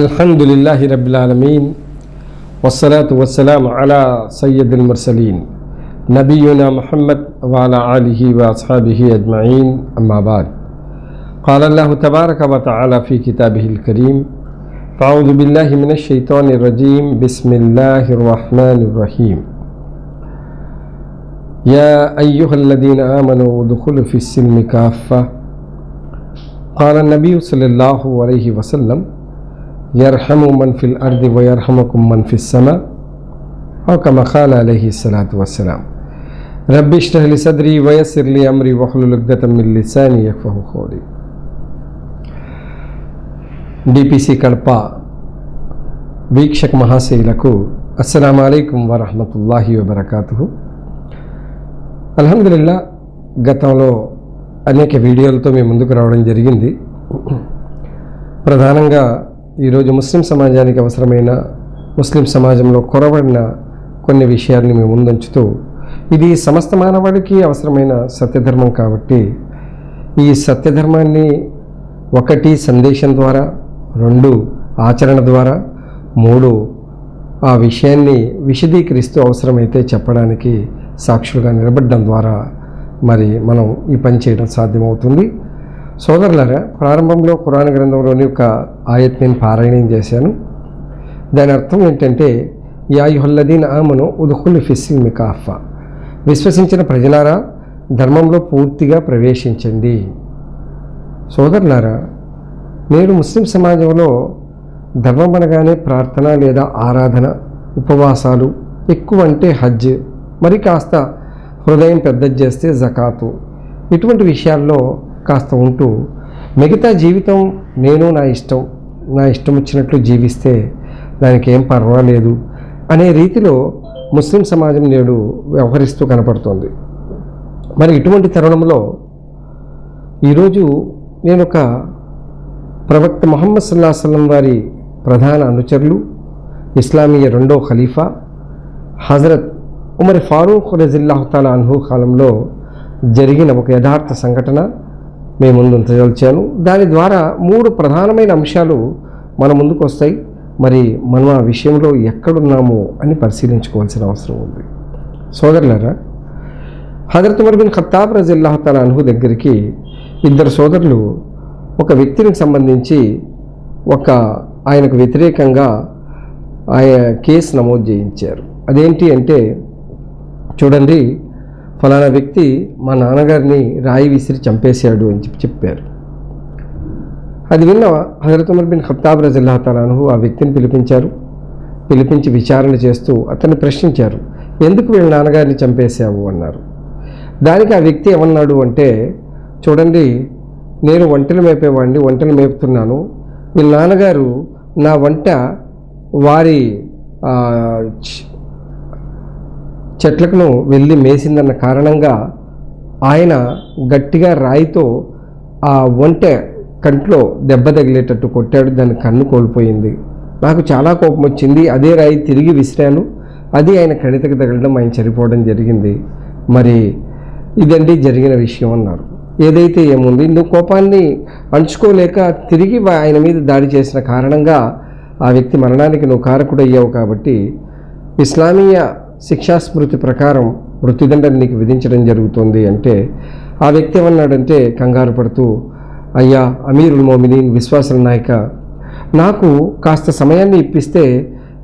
الحمد لله رب العالمين والصلاة والسلام على سيد المرسلين نبينا محمد وعلى آله وأصحابه أجمعين أما بعد. قال الله تبارك وتعالى في كتابه الكريم فأعوذ بالله من الشيطان الرجيم بسم الله الرحمن الرحيم يا أيها الذين آمنوا ادخلوا في السلم كافة قال النبي صلى الله عليه وسلم యర్హము మన్ఫిల్ అర్ది వయర్హమకు మన్ఫిస్ సమా ఒక మఖాల్ అలహి సలాత్ వసలాం రబ్బిష్రహలి సద్రి వయసిర్లి అమ్రి వహులుగ్దతం మిల్లిసాని యఫహు హోలి డిపిసి కడప వీక్షక మహాశైలకు అస్సలం అయికం వరహమతుల్లాహి వబర్కాతు అల్హమ్దుల్లా గతంలో అనేక వీడియోలతో మేము ముందుకు రావడం జరిగింది. ప్రధానంగా ఈరోజు ముస్లిం సమాజానికి అవసరమైన ముస్లిం సమాజంలో కొరబడిన కొన్ని విషయాల్ని మేము ముందుంచుతూ ఇది సమస్త మానవాడికి అవసరమైన సత్యధర్మం కాబట్టి ఈ సత్యధర్మాన్ని ఒకటి సందేశం ద్వారా రెండు ఆచరణ ద్వారా మూడు ఆ విషయాన్ని విశదీకరిస్తూ అవసరమైతే చెప్పడానికి సాక్షులుగా నిలబడడం ద్వారా మరి మనం ఈ పని చేయడం సాధ్యమవుతుంది. సోదరులారా ప్రారంభంలో పురాణ గ్రంథంలోని ఒక ఆయత్ నేను పారాయణం చేశాను. దాని అర్థం ఏంటంటే యాయుహల్లదీన్ ఆమను ఉదుహుల్ ఫిస్సిల్ మికాఫా విశ్వసించిన ప్రజలారా ధర్మంలో పూర్తిగా ప్రవేశించండి. సోదరులారా మీరు ముస్లిం సమాజంలో ధర్మం అనగానే ప్రార్థన లేదా ఆరాధన ఉపవాసాలు ఎక్కువ అంటే హజ్ మరి కాస్త హృదయం పెద్దది చేస్తే జకాతు. ఇటువంటి విషయాల్లో కాస్త ఉంటూ మిగతా జీవితం నేను నా ఇష్టం నా ఇష్టం వచ్చినట్లు జీవిస్తే దానికి ఏం పర్వాలేదు అనే రీతిలో ముస్లిం సమాజం నేడు వ్యవహరిస్తూ కనపడుతోంది. మరి ఇటువంటి తరుణంలో ఈరోజు నేను ఒక ప్రవక్త మొహమ్మద్ సల్లా సలం వారి ప్రధాన అనుచరులు ఇస్లామీయ రెండో ఖలీఫా హజరత్ ఉమర్ ఫారూక్ రజిల్లాహతాల అన్హు కాలంలో జరిగిన ఒక యథార్థ సంఘటన మేము ముందు ఉంచదలిచాను దాని ద్వారా మూడు ప్రధానమైన అంశాలు మన ముందుకు వస్తాయి. మరి మనం ఆ విషయంలో ఎక్కడున్నాము అని పరిశీలించుకోవాల్సిన అవసరం ఉంది. సోదరులారా హజరత్ ఉమర్ బిన్ ఖత్తాబ్ రజిల్లాహతాల అనుహు దగ్గరికి ఇద్దరు సోదరులు ఒక వ్యక్తికి సంబంధించి ఒక ఆయనకు వ్యతిరేకంగా ఆయన కేసు నమోదు చేయించారు. అదేంటి అంటే చూడండి ఫలానా వ్యక్తి మా నాన్నగారిని రాయి విసిరి చంపేశాడు అని చెప్పి చెప్పారు. అది విన్న హజరత్ ఉమర్ బిన్ ఖత్తాబ్ రజిల్లా తలాను ఆ వ్యక్తిని పిలిపించారు. పిలిపించి విచారణ చేస్తూ అతన్ని ప్రశ్నించారు. ఎందుకు వీళ్ళ నాన్నగారిని చంపేశావు? అన్నారు. దానికి ఆ వ్యక్తి ఏమన్నాడు అంటే చూడండి నేను వంటలు మేపేవాడిని వంటలు మేపుతున్నాను. వీళ్ళ నాన్నగారు నా వంట వారి చెట్లకును వెళ్ళి మేసిందన్న కారణంగా ఆయన గట్టిగా రాయితో ఆ ఒంటె కంట్లో దెబ్బ తగిలేటట్టు కొట్టాడు. దాని కన్ను కోల్పోయింది. నాకు చాలా కోపం వచ్చింది. అదే రాయి తిరిగి విసిరాను. అది ఆయన కణితకు తగలడం ఆయన చనిపోవడం జరిగింది. మరి ఇదండి జరిగిన విషయం అన్నారు. ఏదైతే ఏముంది? నువ్వు కోపాన్ని అణుచుకోలేక తిరిగి ఆయన మీద దాడి చేసిన కారణంగా ఆ వ్యక్తి మరణానికి నువ్వు కారకుడయ్యావు కాబట్టి ఇస్లామీయ శిక్షాస్మృతి ప్రకారం మృత్యుదండని నీకు విధించడం జరుగుతుంది అంటే ఆ వ్యక్తి ఏమన్నాడంటే కంగారు పడుతూ అయ్యా అమీరుల్ మోమినీన్ విశ్వాసుల నాయక నాకు కాస్త సమయాన్ని ఇప్పిస్తే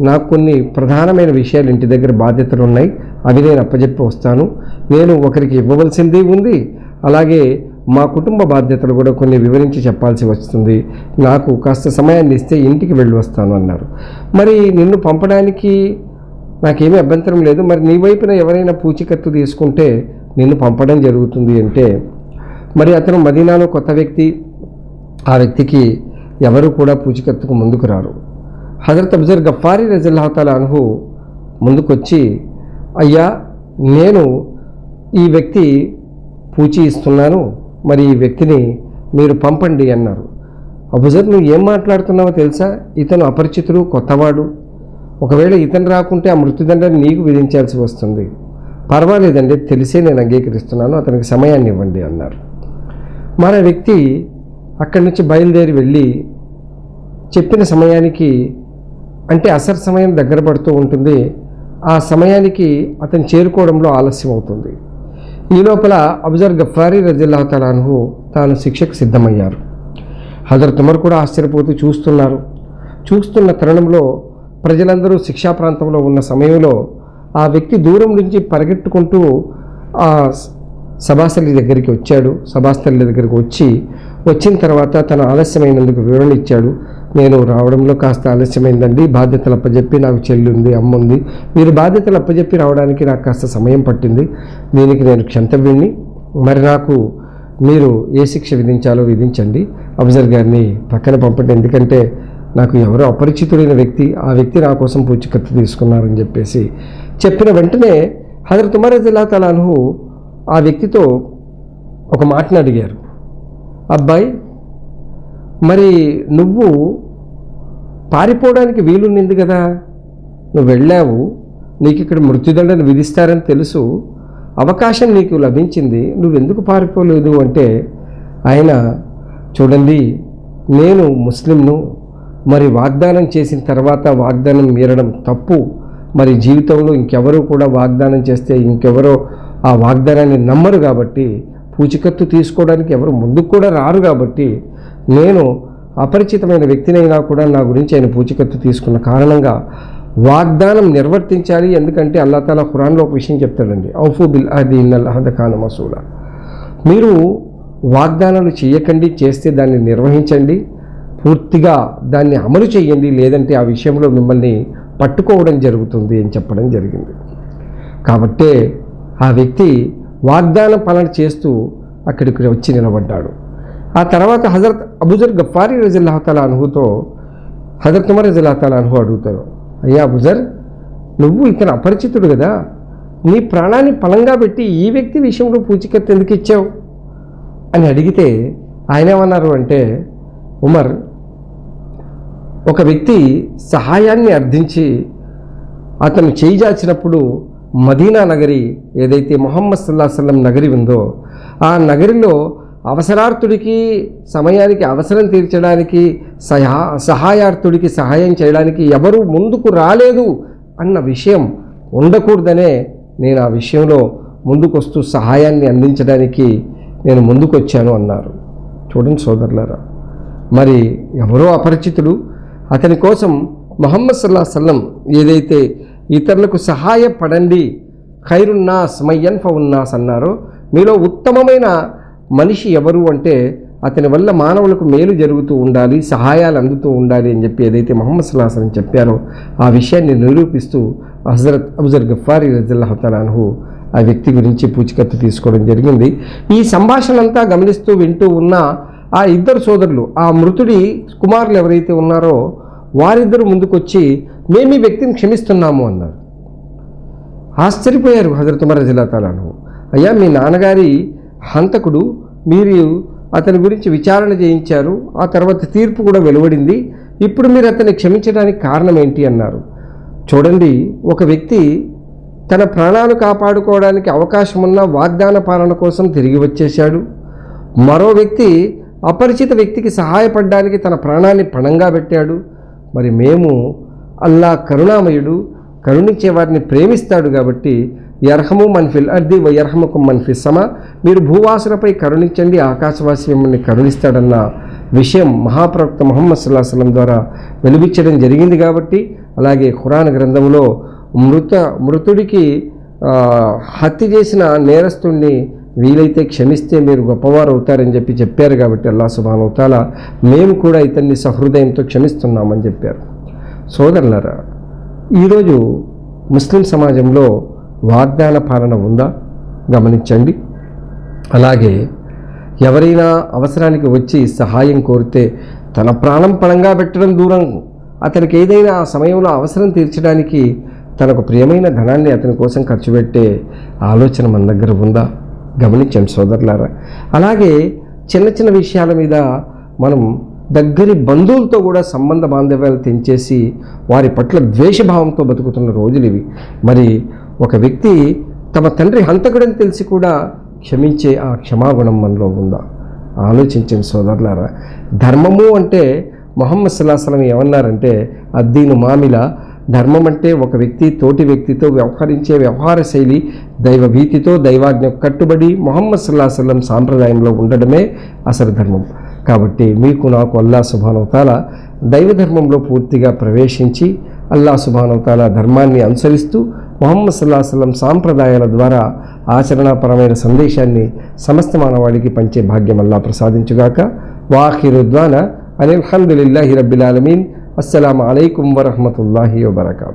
నాకు కొన్ని ప్రధానమైన విషయాలు ఇంటి దగ్గర బాధ్యతలు ఉన్నాయి అవి నేను అప్పజెప్పి వస్తాను. నేను ఒకరికి ఇవ్వవలసింది ఉంది అలాగే మా కుటుంబ బాధ్యతలు కూడా కొన్ని వివరించి చెప్పాల్సి వస్తుంది. నాకు కాస్త సమయాన్ని ఇస్తే ఇంటికి వెళ్ళి వస్తాను అన్నారు. మరి నిన్ను పంపడానికి నాకేమీ అభ్యంతరం లేదు. మరి నీ వైపున ఎవరైనా పూచికత్తు తీసుకుంటే నిన్ను పంపడం జరుగుతుంది అంటే మరి అతను మదీనాలో కొత్త వ్యక్తి ఆ వ్యక్తికి ఎవరు కూడా పూచికత్తుకు ముందుకు రారు. హజరత్ అబ్జర్ గఫారీ రజల్లాహతాల అనుహు ముందుకొచ్చి అయ్యా నేను ఈ వ్యక్తి పూచి ఇస్తున్నాను మరి ఈ వ్యక్తిని మీరు పంపండి అన్నారు. అబుజర్ నువ్వు ఏం మాట్లాడుతున్నావో తెలుసా? ఇతను అపరిచితుడు కొత్తవాడు. ఒకవేళ ఇతను రాకుంటే ఆ మృత్యుదండని నీకు విధించాల్సి వస్తుంది. పర్వాలేదండి తెలిసే నేను అంగీకరిస్తున్నాను అతనికి సమయాన్ని ఇవ్వండి అన్నారు. మరో వ్యక్తి అక్కడి నుంచి బయలుదేరి వెళ్ళి చెప్పిన సమయానికి అంటే అసర్ సమయం దగ్గర పడుతూ ఉంటుంది. ఆ సమయానికి అతను చేరుకోవడంలో ఆలస్యం అవుతుంది. ఈ లోపల అబ్జర్ గఫారీ రజిల్లా తలాన్హు తాను శిక్షకు సిద్ధమయ్యారు. హజరత్ ఉమర్ కూడా ఆశ్చర్యపోతూ చూస్తున్నారు. చూస్తున్న తరుణంలో ప్రజలందరూ శిక్షా ప్రాంతంలో ఉన్న సమయంలో ఆ వ్యక్తి దూరం నుంచి పరిగెట్టుకుంటూ ఆ సభాస్థలి దగ్గరికి వచ్చాడు. సభాస్థలి దగ్గరికి వచ్చి వచ్చిన తర్వాత తన ఆలస్యమైనందుకు వివరణ ఇచ్చాడు. నేను రావడంలో కాస్త ఆలస్యమైందండి. బాధ్యతలు అప్పచెప్పి నాకు చెల్లి ఉంది అమ్మ ఉంది మీరు బాధ్యతలు అప్పచెప్పి రావడానికి నాకు కాస్త సమయం పట్టింది. దీనికి నేను క్షంతవ్యుణ్ణి. మరి నాకు మీరు ఏ శిక్ష విధించాలో విధించండి. అఫ్జర్ గారిని పక్కన పంపండి. ఎందుకంటే నాకు ఎవరో అపరిచితుడైన వ్యక్తి ఆ వ్యక్తి నా కోసం పూచికత్తు తీసుకున్నారని చెప్పేసి చెప్పిన వెంటనే హజరత్ ఉమర్ జిల్లా తలాను ఆ వ్యక్తితో ఒక మాటను అడిగారు. అబ్బాయి మరి నువ్వు పారిపోవడానికి వీలుండింది కదా? నువ్వు వెళ్ళావు నీకు ఇక్కడ మృత్యుదండను విధిస్తారని తెలుసు అవకాశం నీకు లభించింది నువ్వెందుకు పారిపోలేదు? అంటే ఆయన చూడండి నేను ముస్లింను మరి వాగ్దానం చేసిన తర్వాత వాగ్దానం మీరడం తప్పు. మరి జీవితంలో ఇంకెవరూ కూడా వాగ్దానం చేస్తే ఇంకెవరో ఆ వాగ్దానాన్ని నమ్మరు కాబట్టి పూచికత్తు తీసుకోవడానికి ఎవరు ముందుకు కూడా రారు కాబట్టి నేను అపరిచితమైన వ్యక్తినైనా కూడా నా గురించి ఆయన పూచికత్తు తీసుకున్న కారణంగా వాగ్దానం నిర్వర్తించాలి. ఎందుకంటే అల్లా తాలా ఖురాన్లో ఒక విషయం చెప్తాడండి. ఔఫు బిల్ అది ఇన్నల్ ఖాన్ మసూలా. మీరు వాగ్దానాలు చేయకండి చేస్తే దాన్ని నిర్వహించండి. పూర్తిగా దాన్ని అమలు చేయండి లేదంటే ఆ విషయంలో మిమ్మల్ని పట్టుకోవడం జరుగుతుంది అని చెప్పడం జరిగింది. కాబట్టే ఆ వ్యక్తి వాగ్దాన పాలన చేస్తూ అక్కడికి వచ్చి నిలబడ్డాడు. ఆ తర్వాత హజరత్ అబుజర్ గఫారీ రజిల్లాహతాల అనుహుతో హజరత్ ఉమర్ రజిల్లాహతాల అనుహు అడుగుతారు అయ్యా అబుజర్ నువ్వు ఇతను అపరిచితుడు కదా నీ ప్రాణాన్ని పలంగా పెట్టి ఈ వ్యక్తి విషయంలో పూచికత్తు ఎందుకు ఇచ్చావు? అని అడిగితే ఆయన ఏమన్నారు అంటే ఉమర్ ఒక వ్యక్తి సహాయాన్ని అర్థించి అతను చేయిజాచినప్పుడు మదీనా నగరి ఏదైతే మొహమ్మద్ సల్లా సల్లం నగరి ఉందో ఆ నగరిలో అవసరార్థుడికి సమయానికి అవసరం తీర్చడానికి సహా సహాయార్థుడికి సహాయం చేయడానికి ఎవరు ముందుకు రాలేదు అన్న విషయం ఉండకూడదనే నేను ఆ విషయంలో ముందుకొస్తూ సహాయాన్ని అందించడానికి నేను ముందుకొచ్చాను అన్నారు. చూడండి సోదరులారా మరి ఎవరో అపరిచితుడు అతని కోసం మొహమ్మద్ సల్లా సల్లం ఏదైతే ఇతరులకు సహాయపడండి ఖైరున్నాస్ మయ్యన్ ఫవున్నాస్ అన్నారో మీలో ఉత్తమమైన మనిషి ఎవరు అంటే అతని వల్ల మానవులకు మేలు జరుగుతూ ఉండాలి సహాయాలు అందుతూ ఉండాలి అని చెప్పి ఏదైతే మొహమ్మద్ సల్లాహం చెప్పారో ఆ విషయాన్ని నిరూపిస్తూ హజరత్ అబుజర్ గఫారీ రజల్లాహతలాన్హు ఆ వ్యక్తి గురించి పూచికత్తు తీసుకోవడం జరిగింది. ఈ సంభాషణ అంతా గమనిస్తూ వింటూ ఉన్న ఆ ఇద్దరు సోదరులు ఆ మృతుడి కుమారులు ఎవరైతే ఉన్నారో వారిద్దరు ముందుకొచ్చి మేము ఈ వ్యక్తిని క్షమిస్తున్నాము అన్నారు. ఆశ్చర్యపోయారు హజరత్ ఉమర్ రజిల్లాతాలను అయ్యా మీ నాన్నగారి హంతకుడు మీరు అతని గురించి విచారణ చేయించారు ఆ తర్వాత తీర్పు కూడా వెలువడింది ఇప్పుడు మీరు అతన్ని క్షమించడానికి కారణం ఏంటి అన్నారు. చూడండి ఒక వ్యక్తి తన ప్రాణాలు కాపాడుకోవడానికి అవకాశం ఉన్న వాగ్దాన పాలన కోసం తిరిగి వచ్చేశాడు. మరో వ్యక్తి అపరిచిత వ్యక్తికి సహాయపడడానికి తన ప్రాణాన్ని పణంగా పెట్టాడు. మరి మేము అల్లా కరుణామయుడు కరుణించే వారిని ప్రేమిస్తాడు కాబట్టి యర్హము మన్ఫిల్ అర్ది వయర్హముకు యర్హముకు మన్ఫి సమ మీరు భూవాసులపై కరుణించండి ఆకాశవాసి మిమ్మల్ని కరుణిస్తాడన్న విషయం మహాప్రవక్త ముహమ్మద్ సుల్లాహలం సలం ద్వారా వెలువిచ్చడం జరిగింది కాబట్టి అలాగే ఖురాన్ గ్రంథంలో మృత మృతుడికి హత్య చేసిన నేరస్తుణ్ణి వీలైతే క్షమిస్తే మీరు గొప్పవారు అవుతారని చెప్పి చెప్పారు కాబట్టి అల్లా సుబాన్ మేము కూడా ఇతన్ని సహృదయంతో క్షమిస్తున్నామని చెప్పారు. సోదరులరా ఈరోజు ముస్లిం సమాజంలో వాగ్దాన పాలన ఉందా? గమనించండి. అలాగే ఎవరైనా అవసరానికి వచ్చి సహాయం కోరితే తన ప్రాణం పణంగా పెట్టడం దూరం. అతనికి ఏదైనా ఆ సమయంలో అవసరం తీర్చడానికి తనకు ప్రియమైన ధనాన్ని అతని కోసం ఖర్చు పెట్టే ఆలోచన మన దగ్గర ఉందా? గమనించండి సోదరులారా. అలాగే చిన్న చిన్న విషయాల మీద మనం దగ్గరి బంధువులతో కూడా సంబంధ బాంధవ్యాలు తెంచేసి వారి పట్ల ద్వేషభావంతో బతుకుతున్న రోజులు ఇవి. మరి ఒక వ్యక్తి తమ తండ్రి హంతకుడని తెలిసి కూడా క్షమించే ఆ క్షమాగుణం మనలో ఉందా? ఆలోచించండి సోదరులారా. ధర్మము అంటే మొహమ్మద్ సల్లాహం ఏమన్నారంటే అద్దీను మామిల ధర్మం అంటే ఒక వ్యక్తి తోటి వ్యక్తితో వ్యవహరించే వ్యవహార శైలి దైవ భీతితో దైవాజ్ఞ కట్టుబడి మొహమ్మద్ సల్లాహం సాంప్రదాయంలో ఉండడమే అసలు ధర్మం. కాబట్టి మీకు నాకు అల్లా సుభానవతాల దైవ ధర్మంలో పూర్తిగా ప్రవేశించి అల్లా సుభానవతాల ధర్మాన్ని అనుసరిస్తూ మొహమ్మద్ సల్లాహం సాంప్రదాయాల ద్వారా ఆచరణాపరమైన సందేశాన్ని సమస్త మానవాళికి పంచే భాగ్యం అల్లా ప్రసాదించుగాక. వాహిరుద్వాన అనిల్హమ్దుల్లాహి రబ్బిలాలమీన్ ఆలమీన్ అస్సలం అయికం వరహమతుల్లాహి వబర్కాతు